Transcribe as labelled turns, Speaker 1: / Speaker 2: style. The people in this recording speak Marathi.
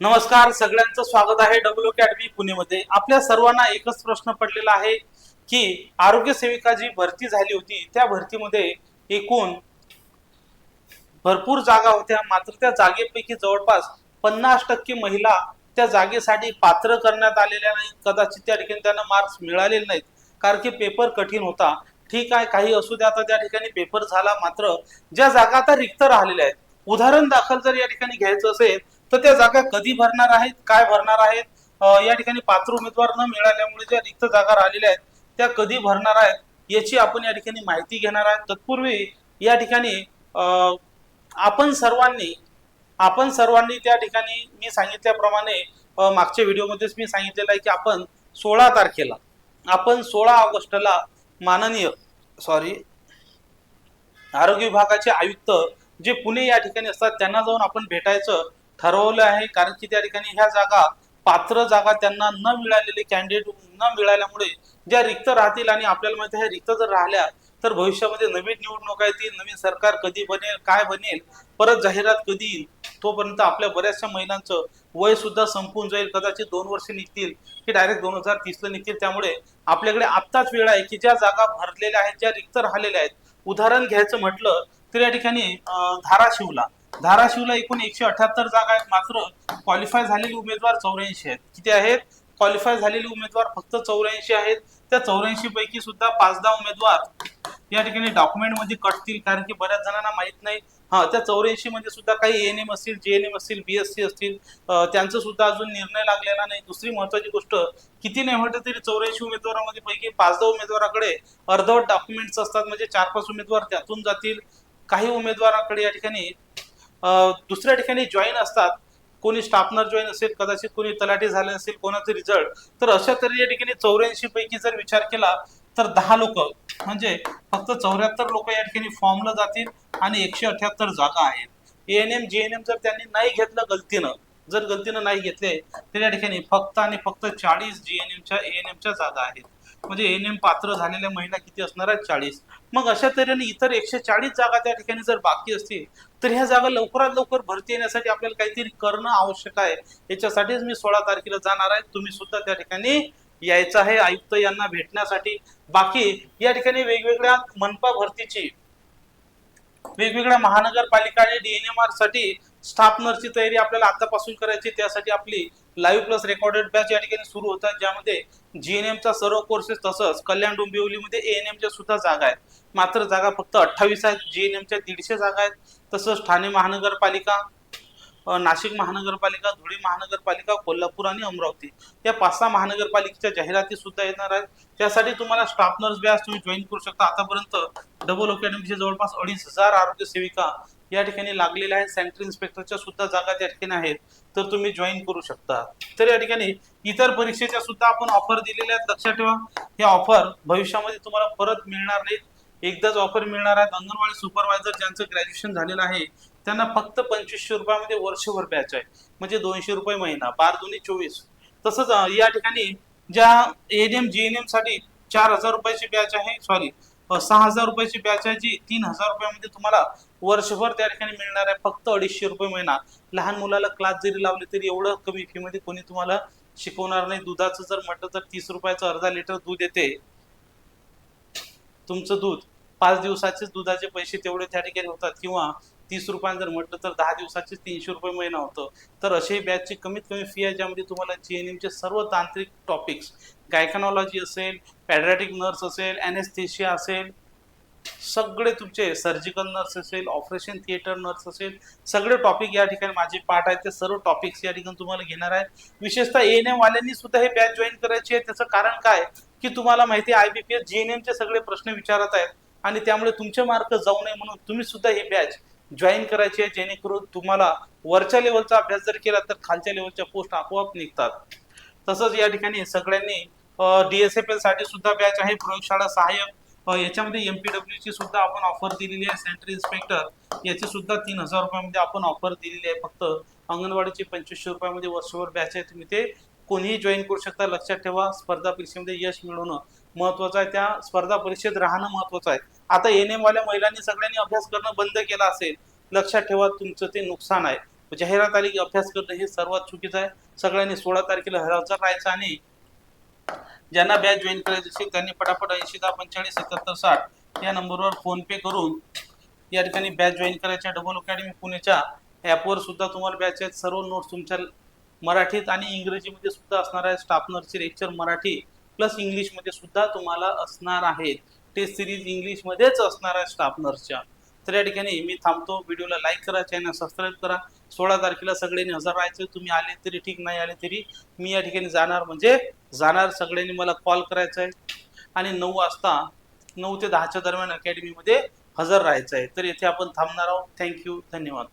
Speaker 1: नमस्कार सगळ्यांचं स्वागत आहे डब्ल्यू अकॅडमी पुणेमध्ये. आपल्या सर्वांना एकच प्रश्न पडलेला आहे की आरोग्य सेविका जी भरती झाली होती त्या भरतीमध्ये एकूण भरपूर जागा होत्या. मात्र त्या जागेपैकी जवळपास पन्नास टक्के महिला त्या जागेसाठी पात्र करण्यात आलेल्या नाहीत. कदाचित त्या ठिकाणी त्यांना मार्क्स मिळालेले नाहीत. कारण की पेपर कठीण होता. ठीक आहे काही असू द्या आता त्या ठिकाणी पेपर झाला. मात्र ज्या जागा आता रिक्त राहिलेल्या आहेत उदाहरण दाखल जर या ठिकाणी घ्यायचं असेल तर त्या जागा कधी भरणार आहेत काय भरणार आहेत? या ठिकाणी पात्र उमेदवार न मिळाल्यामुळे ज्या रिक्त जागा राहिलेल्या आहेत त्या कधी भरणार आहेत याची आपण या ठिकाणी माहिती घेणार आहे तत्पूर्वी या ठिकाणी आपण सर्वांनी आपण सर्वांनी त्या ठिकाणी मी सांगितल्याप्रमाणे मागच्या व्हिडिओमध्येच मी सांगितलेलं आहे की आपण सोळा तारखेला आपण सोळा ऑगस्टला माननीय सॉरी आरोग्य विभागाचे आयुक्त जे पुणे या ठिकाणी असतात त्यांना जाऊन आपण भेटायचं ठरवलं आहे. कारण की त्या ठिकाणी ह्या जागा पात्र जागा त्यांना न मिळालेले कॅन्डिडेट न मिळाल्यामुळे ज्या रिक्त राहतील आणि आपल्याला माहिती आहे रिक्त जर राहिल्या तर भविष्यामध्ये नवीन निवडणुका येतील नवीन सरकार कधी बनेल काय बनेल परत जाहिरात कधी येईल तोपर्यंत आपल्या बऱ्याचशा महिलांचं वय सुद्धा संपून जाईल कदाचित दोन वर्ष निघतील की डायरेक्ट दोन हजार तीसला निघतील. त्यामुळे आपल्याकडे आत्ताच वेळ आहे की ज्या जागा भरलेल्या आहेत ज्या रिक्त राहिलेल्या आहेत उदाहरण घ्यायचं म्हटलं तर या ठिकाणी धाराशिवला धाराशिवला एकूण एकशे अठ्याहत्तर जागा आहेत. मात्र क्वालिफाय झालेले उमेदवार चौऱ्याऐंशी आहेत. किती आहेत? क्वालिफाय झालेले उमेदवार फक्त चौऱ्याऐंशी आहेत. त्या चौऱ्याऐंशी पैकी सुद्धा पाच दहा उमेदवार या ठिकाणी डॉक्युमेंटमध्ये कटतील कारण की बऱ्याच जणांना माहीत नाही. हा त्या चौऱ्याऐंशी मध्ये सुद्धा काही एन एम असतील जे एन एम असतील बी एस सी असतील त्यांचं सुद्धा अजून निर्णय लागलेला नाही. दुसरी महत्वाची गोष्ट किती नाही म्हटलं तरी चौऱ्याऐंशी उमेदवारांमध्ये पैकी पाच दहा उमेदवाराकडे अर्धवट डॉक्युमेंट्स असतात. म्हणजे चार पाच उमेदवार त्यातून जातील. काही उमेदवाराकडे या ठिकाणी दुसऱ्या ठिकाणी जॉईन असतात. कोणी स्टाफनर जॉईन असेल कदाचित कोणी तलाठी झाले असेल कोणाचे रिझल्ट तर अशा तरी या ठिकाणी चौऱ्याऐंशी पैकी जर विचार केला तर दहा लोक म्हणजे फक्त चौऱ्याहत्तर लोक या ठिकाणी फॉर्मला जातील आणि एकशे अठ्याहत्तर जागा आहेत. N M J N M जर त्यांनी नाही घेतलं गलतीनं जर गलतीनं नाही घेतले तर या ठिकाणी फक्त आणि फक्त चाळीस जी एन एमच्या ए एन एमच्या जागा आहेत. म्हणजे एन एम पात्र झालेल्या महिला किती असणार आहेत? चाळीस. मग अशा तऱ्हेने इतर एकशे चाळीस जागा त्या ठिकाणी जर बाकी असतील तर ह्या जागा लवकरात लवकर भरती येण्यासाठी आपल्याला काहीतरी करणं आवश्यक आहे. याच्यासाठीच मी सोळा तारखेला जाणार आहे. तुम्ही सुद्धा त्या ठिकाणी यायचं आहे. आयुक्त यांना भेटण्यासाठी. बाकी या ठिकाणी वेगवेगळ्या मनपा भरतीची वेगवेगळ्या महानगरपालिका आणि डीएनएमआरसाठी स्टाफ नर्सची तयारी आपल्याला आतापासून करायची. त्यासाठी आपली लाईव्ह प्लस रेकॉर्डेड बॅच या ठिकाणी सुरू होतात ज्यामध्ये जीएनएमचा सर्व कोर्सेस तसंच कल्याण डोंबिवलीमध्ये एएनएमच्या सुद्धा जागा आहेत. मात्र जागा फक्त अठ्ठावीस आहेत जीएनएमच्या दीडशे जागा आहेत. तसंच ठाणे महानगरपालिका नाशिक महानगरपालिका धुळे महानगरपालिका कोल्हापूर आणि अमरावती या पाच सहा महानगरपालिकेच्या जाहिराती सुद्धा येणार आहेत. त्यासाठी तुम्हाला स्टाफ नर्स बॅच तुम्ही जॉईन करू शकता. आतापर्यंत डबल अकॅडमीचे जवळपास अडीच हजार आरोग्य सेविका या ठिकाणी लागलेल्या आहेत. सेंट्रल इन्स्पेक्टरच्या सुद्धा जागा त्या ठिकाणी आहेत. तर तुम्ही जॉईन करू शकता. तर या ठिकाणी इतर परीक्षेच्या सुद्धा आपण ऑफर दिलेल्या आहेत. लक्षात ठेवा हे ऑफर भविष्यामध्ये तुम्हाला परत मिळणार नाहीत. एकदाच ऑफर मिळणार आहेत. अंगणवाडी सुपरवायझर ज्यांचं ग्रॅज्युएशन झालेलं आहे त्यांना फक्त पंचवीसशे रुपयामध्ये वर्षभर बॅच आहे. म्हणजे दोनशे रुपये महिना बार दोन्ही चोवीस. तसंच या ठिकाणी ज्या एन एम जी एन एमसाठी चार हजार रुपयाची बॅच आहे सॉरी सहा हजार रुपयाची बॅच आहे जी तीन हजार रुपयामध्ये तुम्हाला वर्षभर त्या ठिकाणी मिळणार आहे. फक्त अडीचशे रुपये महिना. लहान मुलाला क्लास जरी लावले तरी एवढं कमी फी मध्ये कोणी तुम्हाला शिकवणार नाही. दुधाचं जर म्हटलं तर तीस रुपयाचं अर्धा लिटर दूध येते. तुमचं दूध पाच दिवसाचे दुधाचे पैसे तेवढे त्या ठिकाणी होतात. किंवा तीस रुपयांनी जर म्हटलं तर दहा दिवसाचे तीनशे रुपये महिना होतं. तर असे बॅचची कमीत कमी फी आहे ज्यामध्ये तुम्हाला जी एन एमचे सर्व तांत्रिक टॉपिक्स गायकनॉलॉजी असेल पॅड्रॅटिक नर्स असेल ॲनेस्थेशिया असेल सगळे तुमचे सर्जिकल नर्स असेल ऑपरेशन थिएटर नर्स असेल सगळे टॉपिक या ठिकाणी माझे पाठ आहेत. ते सर्व टॉपिक्स या ठिकाणी तुम्हाला घेणार आहे विशेषतः एन एम वाल्यांनी सुद्धा हे बॅच जॉईन करायची आहे. त्याचं कारण काय? की तुम्हाला माहिती आहे I B P S G N एमचे सगळे प्रश्न विचारत आहेत. आणि त्यामुळे तुमचे मार्क जाऊ नये म्हणून तुम्ही सुद्धा हे बॅच जॉईन करायची आहे जेणेकरून तुम्हाला वरच्या लेवलचा अभ्यास जर केला तर खालच्या लेवलच्या पोस्ट आपोआप निघतात. तसंच या ठिकाणी सगळ्यांनी डीएसएफएलसाठी सुद्धा बॅच आहे प्रयोगशाळा सहाय्यक. अ, याच्यामध्ये एमपीडब्ल्यू ची सुद्धा आपण ऑफर दिलेली आहे सेंट्रल इन्स्पेक्टर याची सुद्धा तीन हजार रुपयामध्ये आपण ऑफर दिलेली आहे फक्त अंगणवाडीची पंचवीसशे रुपयामध्ये वर्षभर बॅच आहे. तुम्ही ते कोणीही जॉईन करू शकता. लक्षात ठेवा स्पर्धा परीक्षेमध्ये यश मिळवणं महत्वाचं आहे. त्या स्पर्धा परीक्षेत राहणं महत्वाचं आहे. आता एन एमवाल्या महिलांनी सगळ्यांनी अभ्यास करणं बंद केला असेल लक्षात ठेवा तुमचं ते नुकसान आहे. जाहिरात आली की अभ्यास करणं हे सर्वात चुकीचं आहे. सगळ्यांनी सोळा तारखेला हजर राहायचं आणि ज्यांना बॅच जॉईन करायची असेल त्यांनी पटापट ऐंशी दहा पंचेचाळीस सत्याहत्तर साठ या नंबरवर फोन पे करून या ठिकाणी बॅच जॉईन करायच्या. डबल अकॅडमी पुणेच्या ॲपवर सुद्धा तुम्हाला बॅच आहेत. सर्व नोट्स तुमच्या मराठीत आणि इंग्रजीमध्ये सुद्धा असणार आहे. स्टाफ नर्सचे लेक्चर मराठी प्लस इंग्लिशमध्ये सुद्धा तुम्हाला असणार आहेत. टेस्ट सिरीज इंग्लिशमध्येच असणार आहे स्टाफ नर्सच्या तर या ठिकाणी मी थांबतो. व्हिडिओला लाईक करा चॅनल सबस्क्राईब करा. सोळा तारखेला सगळ्यांनी हजर राहायचं. तुम्ही आले तरी ठीक नाही आले तरी मी या ठिकाणी जाणार. म्हणजे जाणार सगळ्यांनी मला कॉल करायचा आहे. आणि नऊ वाजता नऊ ते दहाच्या दरम्यान अकॅडमीमध्ये हजर राहायचं आहे. तर येथे आपण थांबणार आहोत. थँक्यू धन्यवाद.